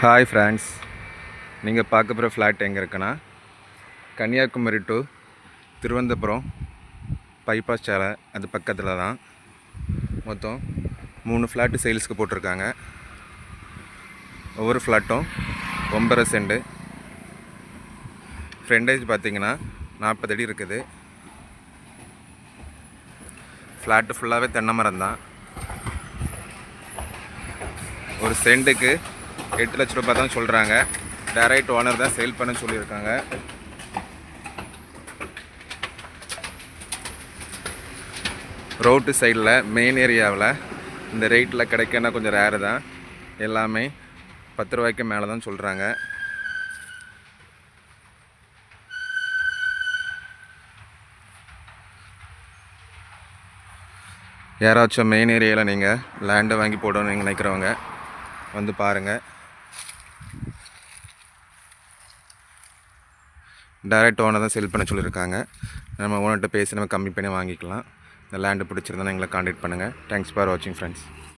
Hi friends நீங்கள் பார்க்க போகிற ஃப்ளாட் எங்கே இருக்குன்னா கன்னியாகுமரி டு திருவனந்தபுரம் பைபாஸ் சாலை அது பக்கத்தில் தான். மொத்தம் மூணு ஃப்ளாட்டு சேல்ஸ்க்கு போட்டிருக்காங்க. ஒவ்வொரு ஃப்ளாட்டும் ஒம்பரை செண்டு ஃப்ரெண்டேஜ் பார்த்தீங்கன்னா நாற்பது அடி இருக்குது. ஃப்ளாட்டு ஃபுல்லாகவே தென்னை மரம் தான். ஒரு செண்டுக்கு எட்டு லட்ச ரூபாய் தான் சொல்கிறாங்க டேரைட் ஓனர் தான் சேல் பண்ண சொல்லியிருக்காங்க. ரோட்டு சைடில் மெயின் ஏரியாவில் இந்த ரேட்டில் கிடைக்கனா கொஞ்சம் ரேரு தான். எல்லாமே பத்து ரூபாய்க்கு மேலே தான் சொல்கிறாங்க யாராச்சும் மெயின் ஏரியாவில் நீங்கள் லேண்டை வாங்கி போடணும்னு நினைக்கிறவங்க வந்து பாருங்கள் டைரக்ட் ஓனர் தான் செல் பண்ண சொல்லியிருக்காங்க நம்ம ஓனர்கிட்ட பேசி நம்ம கம்மி பண்ணி வாங்கிக்கலாம். இந்த லேண்டு பிடிச்சிருந்தா எங்களை காண்டாக்ட் பண்ணுங்கள் தேங்க்ஸ் ஃபார் வாட்சிங் ஃப்ரெண்ட்ஸ்